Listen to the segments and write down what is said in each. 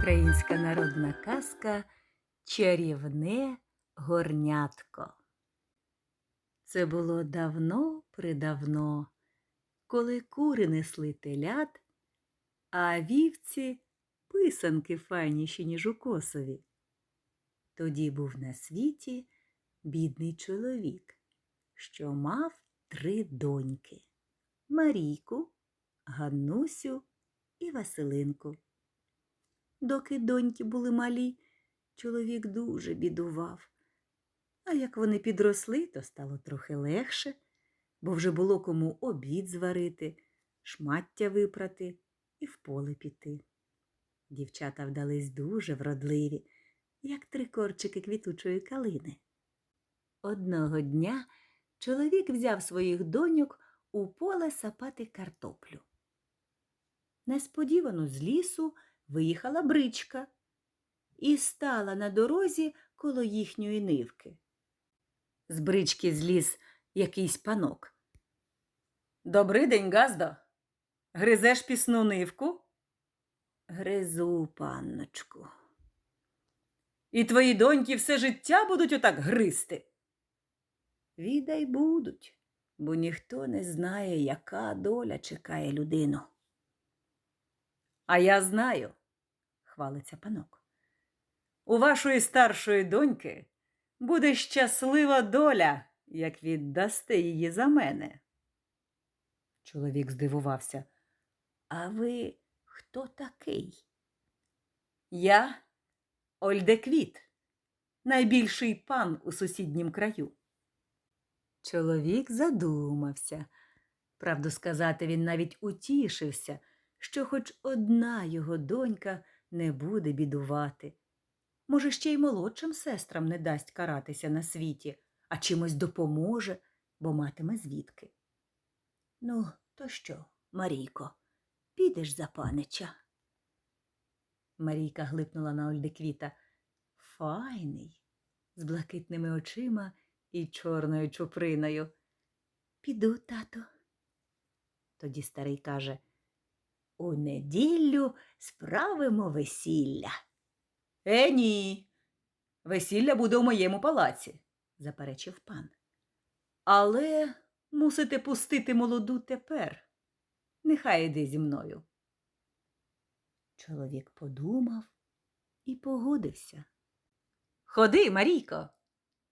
Українська народна казка Чарівне горнятко. Це було давно придавно, коли кури несли телят, а вівці писанки файніші, ніж у косові. Тоді був на світі бідний чоловік, що мав три доньки Марійку, Ганнусю і Василинку. Доки доньки були малі, чоловік дуже бідував. А як вони підросли, то стало трохи легше, бо вже було кому обід зварити, шмаття випрати і в поле піти. Дівчата вдались дуже вродливі, як три корчики квітучої калини. Одного дня чоловік взяв своїх доньок у поле сапати картоплю. Несподівано з лісу виїхала бричка і стала на дорозі коло їхньої нивки. З брички зліз якийсь панок. Добрий день, Газдо. Гризеш пісну нивку? Гризу, панночку. І твої доньки все життя будуть отак гризти? Відай будуть, бо ніхто не знає, яка доля чекає людину. А я знаю, хвалиться панок. У вашої старшої доньки буде щаслива доля, як віддасте її за мене. Чоловік здивувався. А ви хто такий? Я Ольдеквіт, найбільший пан у сусіднім краю. Чоловік задумався. Правду сказати, він навіть утішився, що хоч одна його донька не буде бідувати. Може, ще й молодшим сестрам не дасть каратися на світі, а чимось допоможе, бо матиме звідки. Ну, то що, Марійко, підеш за панича? Марійка глипнула на Ольдеквіта. Файний, з блакитними очима і чорною чуприною. Піду, тато. Тоді старий каже У неділю справимо весілля. Е, ні. Весілля буде у моєму палаці, заперечив пан. Але мусите пустити молоду тепер. Нехай іде зі мною. Чоловік подумав і погодився. Ходи, Марійко,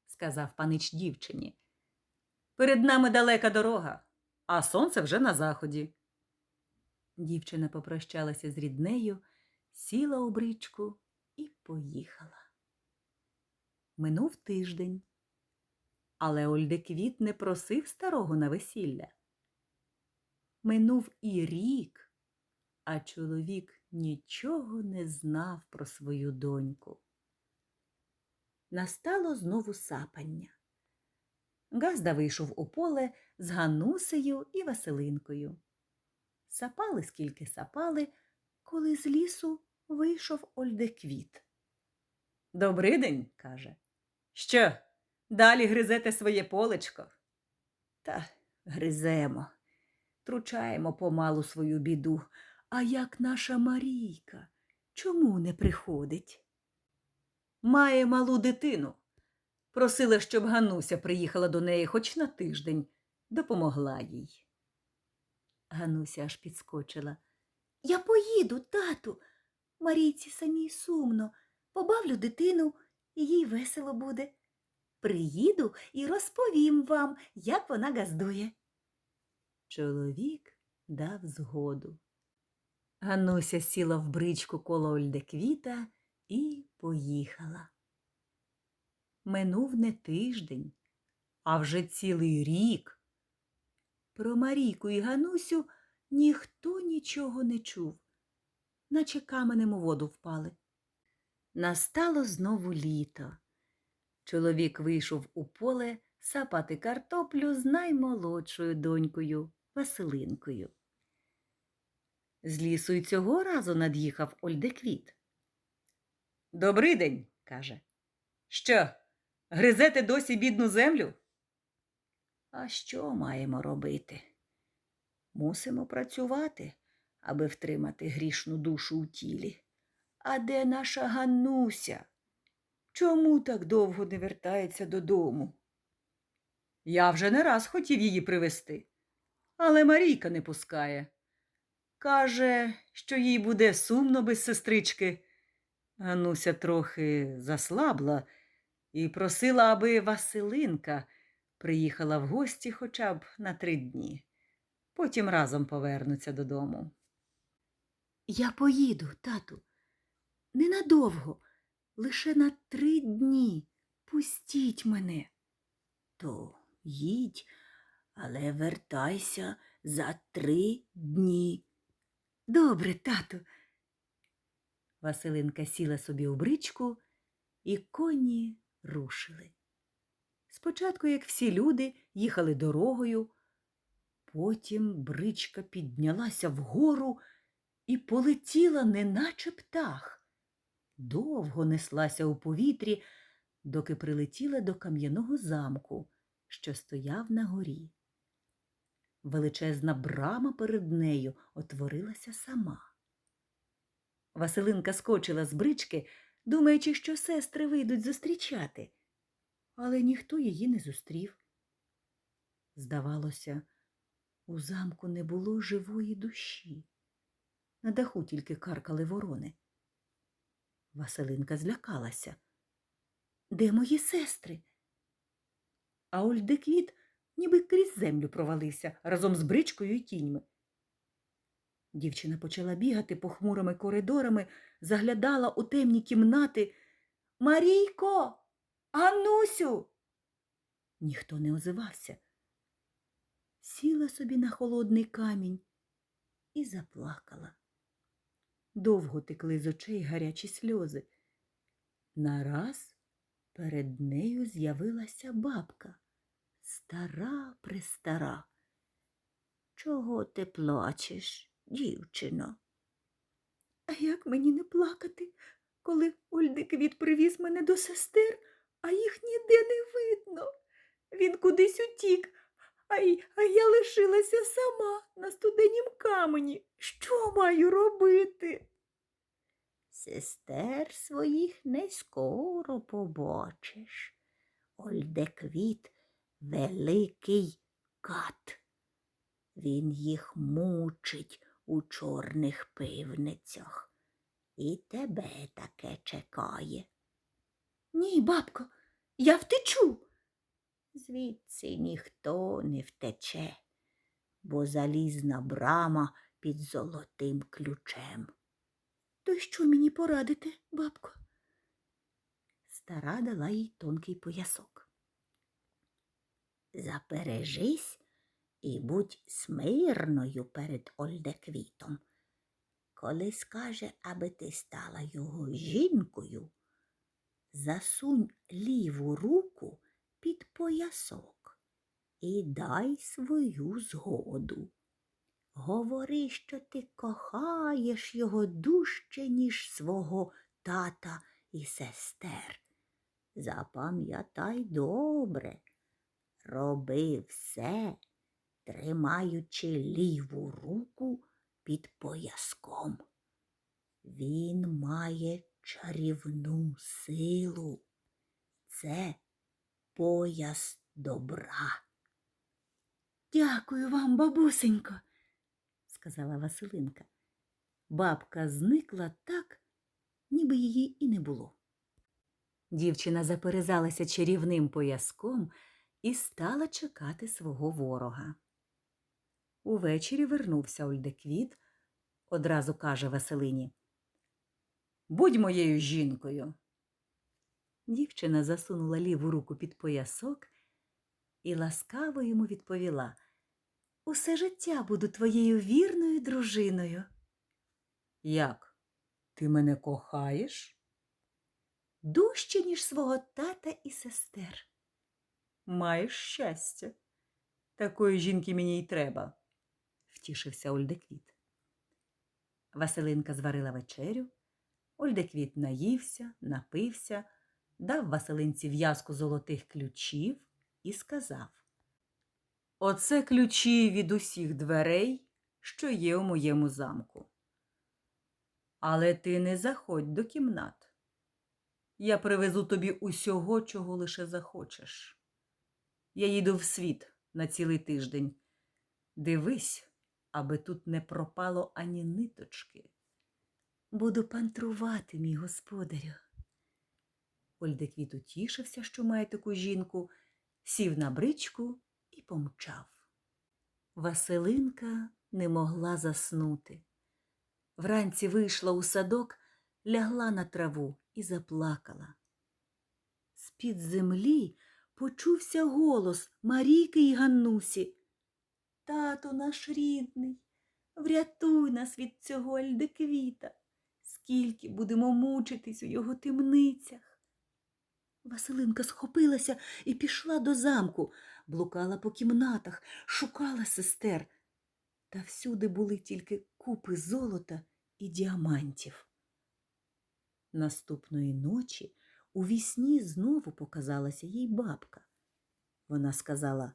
сказав панич дівчині. Перед нами далека дорога, а сонце вже на заході. Дівчина попрощалася з ріднею, сіла у бричку і поїхала. Минув тиждень, але Ольдеквіт не просив старого на весілля. Минув і рік, а чоловік нічого не знав про свою доньку. Настало знову сапання. Газда вийшов у поле з Ганусею і Василинкою. Сапали, скільки сапали, коли з лісу вийшов Ольдеквіт. Добрий день, каже. Що, далі гризете своє полечко? Та гриземо, тручаємо помалу свою біду. А як наша Марійка? Чому не приходить? Має малу дитину. Просила, щоб Гануся приїхала до неї хоч на тиждень, допомогла їй. Гануся аж підскочила. Я поїду, тату. Марійці самій сумно. Побавлю дитину, і їй весело буде. Приїду і розповім вам, як вона газдує. Чоловік дав згоду. Гануся сіла в бричку коло Ольдеквіта і поїхала. Минув не тиждень, а вже цілий рік. Про Марійку і Ганусю ніхто нічого не чув, наче каменем у воду впали. Настало знову літо. Чоловік вийшов у поле сапати картоплю з наймолодшою донькою Василинкою. З лісу й цього разу над'їхав Ольдеквіт. Добрий день, каже. Що, гризете досі бідну землю? А що маємо робити? Мусимо працювати, аби втримати грішну душу у тілі. А де наша Ганнуся? Чому так довго не вертається додому? Я вже не раз хотів її привезти, але Марійка не пускає. Каже, що їй буде сумно без сестрички. Гануся трохи заслабла і просила, аби Василинка приїхала в гості хоча б на три дні. Потім разом повернуться додому. Я поїду, тату. Ненадовго, лише на три дні. Пустіть мене. То їдь, але вертайся за три дні. Добре, тату. Василинка сіла собі у бричку, і коні рушили. Спочатку, як всі люди, їхали дорогою, потім бричка піднялася вгору і полетіла, неначе птах. Довго неслася у повітрі, доки прилетіла до кам'яного замку, що стояв на горі. Величезна брама перед нею отворилася сама. Василинка скочила з брички, думаючи, що сестри вийдуть зустрічати, але ніхто її не зустрів. Здавалося, у замку не було живої душі. На даху тільки каркали ворони. Василинка злякалася. Де мої сестри? А Ольдеквіт ніби крізь землю провалився разом з бричкою і кіньми. Дівчина почала бігати похмурими коридорами, заглядала у темні кімнати. Марійко, Анусю. Ніхто не озивався. Сіла собі на холодний камінь і заплакала. Довго текли з очей гарячі сльози. Нараз перед нею з'явилася бабка, стара престара. Чого ти плачеш, дівчино? А як мені не плакати, коли Ольдиквіт привіз мене до сестер, а їх ніде не видно? Він кудись утік, а, й- а я лишилася сама на студенім камені. Що маю робити? Сестер своїх не скоро побачиш. Ольдеквіт великий кат. Він їх мучить у чорних пивницях. І тебе таке чекає. Ні, бабко, я втечу. Звідси ніхто не втече, бо залізна брама під золотим ключем. То що мені порадити, бабко? Стара дала їй тонкий поясок. Запережись і будь смирною перед Ольдеквітом. Коли скаже, аби ти стала його жінкою, засунь ліву руку під поясок і дай свою згоду. Говори, що ти кохаєш його дужче, ніж свого тата і сестер. Запам'ятай добре, роби все, тримаючи ліву руку під пояском. Він має чарівну силу. Це пояс добра. Дякую вам, бабусенько, сказала Василинка. Бабка зникла так, ніби її і не було. Дівчина заперезалася чарівним пояском і стала чекати свого ворога. Увечері вернувся Ольдеквіт, одразу каже Василині. Будь моєю жінкою. Дівчина засунула ліву руку під поясок і ласкаво йому відповіла Усе життя буду твоєю вірною дружиною. Як? Ти мене кохаєш? Дужче, ніж свого тата і сестер. Маєш щастя. Такої жінки мені й треба, втішився Ольдеквіт. Василинка зварила вечерю. Ольдеквіт наївся, напився, дав Василинці в'язку золотих ключів і сказав Оце ключі від усіх дверей, що є у моєму замку. Але ти не заходь до кімнат. Я привезу тобі усього, чого лише захочеш. Я їду в світ на цілий тиждень. Дивись, аби тут не пропало ані ниточки. Буду пантрувати, мій господарю. Ольдеквіт утішився, що має таку жінку, сів на бричку і помчав. Василинка не могла заснути. Вранці вийшла у садок, лягла на траву і заплакала. З-під землі почувся голос Марійки і Ганнусі. Тато наш рідний, врятуй нас від цього Альдеквіта. Скільки будемо мучитись у його темницях. Василинка схопилася і пішла до замку, блукала по кімнатах, шукала сестер. Та всюди були тільки купи золота і діамантів. Наступної ночі у вісні знову показалася їй бабка. Вона сказала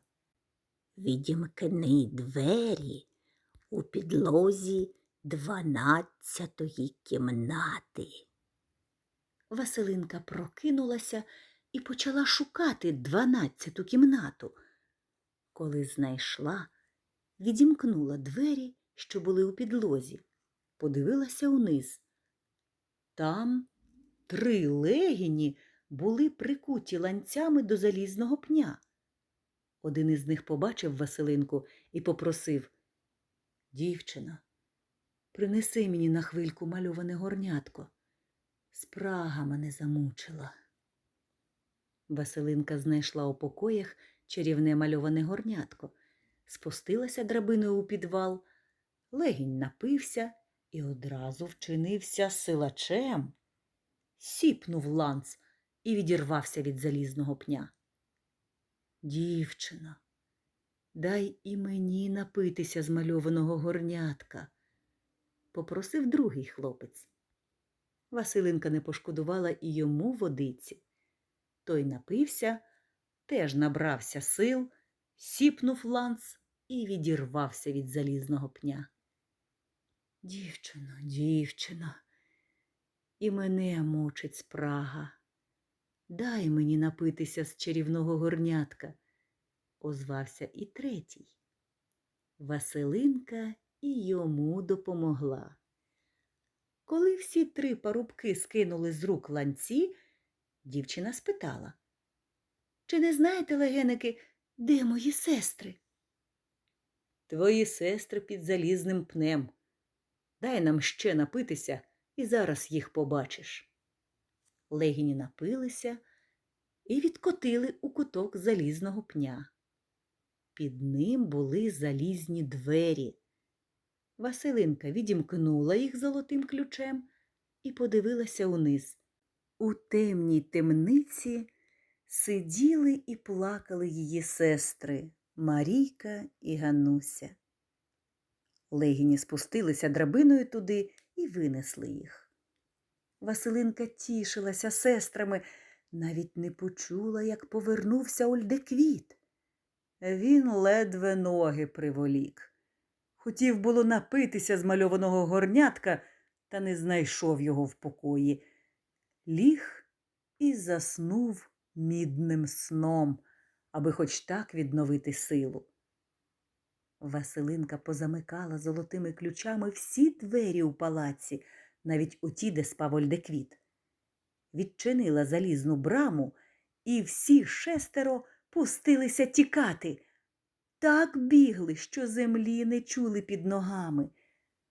Відімкни двері у підлозі дванадцятої кімнати. Василинка прокинулася і почала шукати дванадцяту кімнату. Коли знайшла, відімкнула двері, що були у підлозі, подивилася униз. Там три легіні були прикуті ланцями до залізного пня. Один із них побачив Василинку і попросив Дівчина, принеси мені на хвильку мальоване горнятко. Спрага мене замучила. Василинка знайшла у покоях чарівне мальоване горнятко, спустилася драбиною у підвал, легінь напився і одразу вчинився силачем. Сіпнув ланц і відірвався від залізного пня. Дівчина, дай і мені напитися з мальованого горнятка, попросив другий хлопець. Василинка не пошкодувала і йому водиці. Той напився, теж набрався сил, сіпнув ланц і відірвався від залізного пня. Дівчино, дівчино, і мене мучить спрага. Дай мені напитися з чарівного горнятка, озвався і третій. Василинка і йому допомогла. Коли всі три парубки скинули з рук ланці, дівчина спитала Чи не знаєте, легеники, де мої сестри? Твої сестри під залізним пнем. Дай нам ще напитися, і зараз їх побачиш. Легіні напилися і відкотили у куток залізного пня. Під ним були залізні двері. Василинка відімкнула їх золотим ключем і подивилася униз. У темній темниці сиділи і плакали її сестри Марійка і Гануся. Легіні спустилися драбиною туди і винесли їх. Василинка тішилася сестрами, навіть не почула, як повернувся Ольдеквіт. Він ледве ноги приволік. Хотів було напитися з мальованого горнятка, та не знайшов його в покої. Ліг і заснув мідним сном, аби хоч так відновити силу. Василинка позамикала золотими ключами всі двері у палаці, навіть у ті, де спав Ольдеквіт. Відчинила залізну браму, і всі шестеро пустилися тікати. Так бігли, що землі не чули під ногами.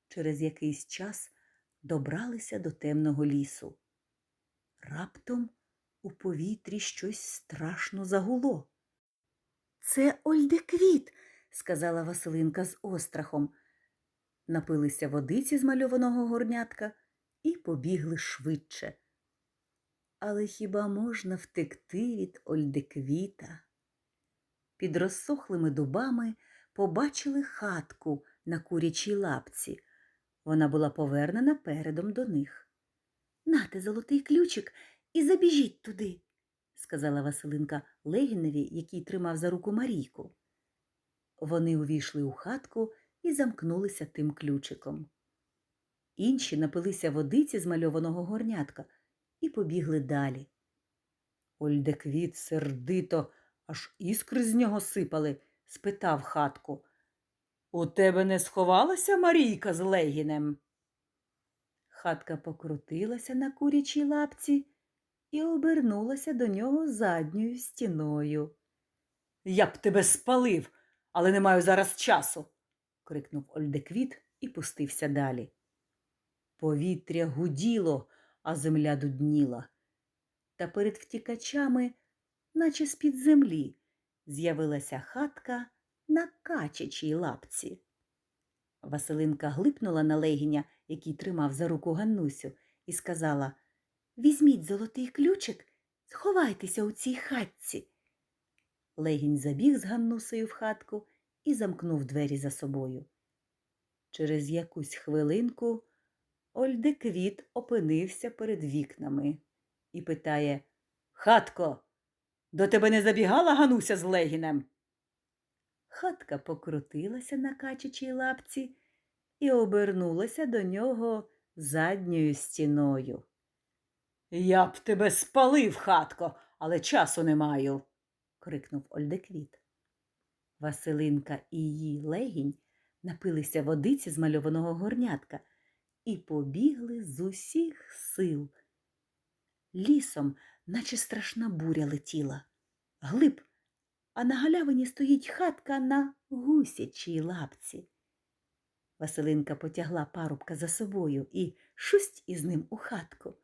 Через якийсь час добралися до темного лісу. Раптом у повітрі щось страшно загуло. Це Ольдеквіт, сказала Василинка з острахом. Напилися водиці з мальованого горнятка і побігли швидше. Але хіба можна втекти від Ольдеквіта? Під розсохлими дубами побачили хатку на курячій лапці. Вона була повернена передом до них. Нате золотий ключик і забіжіть туди, сказала Василинка Легіневі, який тримав за руку Марійку. Вони увійшли у хатку і замкнулися тим ключиком. Інші напилися водиці з мальованого горнятка і побігли далі. Ольдеквіт сердито, аж іскри з нього сипали, спитав хатку. У тебе не сховалася Марійка з Легінем? Хатка покрутилася на курячій лапці і обернулася до нього задньою стіною. Я б тебе спалив, але не маю зараз часу. крикнув Ольдеквіт і пустився далі. Повітря гуділо, а земля дудніла. Та перед втікачами, наче з-під землі, з'явилася хатка на качачій лапці. Василинка глипнула на легіня, який тримав за руку Ганнусю, і сказала Візьміть золотий ключик, сховайтеся у цій хатці. Легінь забіг з Ганнусею в хатку і замкнув двері за собою. Через якусь хвилинку Ольдеквіт опинився перед вікнами і питає Хатко, до тебе не забігала Гануся з Легінем? Хатка покрутилася на качачій лапці і обернулася до нього задньою стіною. Я б тебе спалив, хатко, але часу не маю. крикнув Ольдеквіт. Василинка і її легінь напилися водиці з мальованого горнятка і побігли з усіх сил. Лісом, наче страшна буря летіла. Глиб, а на галявині стоїть хатка на гусячій лапці. Василинка потягла парубка за собою і шусть із ним у хатку.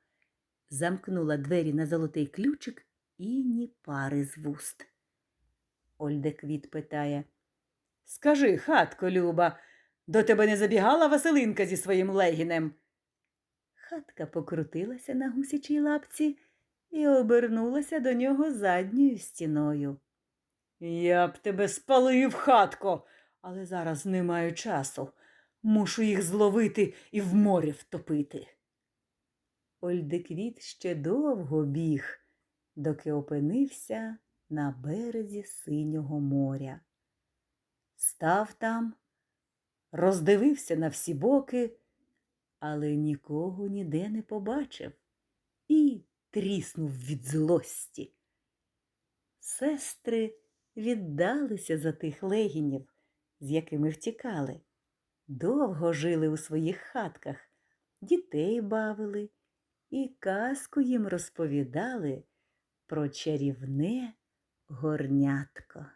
Замкнула двері на золотий ключик і ні пари з вуст. Ольдеквіт питає Скажи, хатко, Люба, до тебе не забігала Василинка зі своїм Легінем? Хатка покрутилася на гусячій лапці і обернулася до нього задньою стіною. Я б тебе спалив, хатко, але зараз не маю часу. Мушу їх зловити і в морі втопити. Ольдеквіт ще довго біг, доки опинився на березі синього моря. Став там, роздивився на всі боки, але нікого ніде не побачив і тріснув від злості. Сестри віддалися за тих легінів, з якими втікали. Довго жили у своїх хатках, дітей бавили і казку їм розповідали про чарівне горнятко.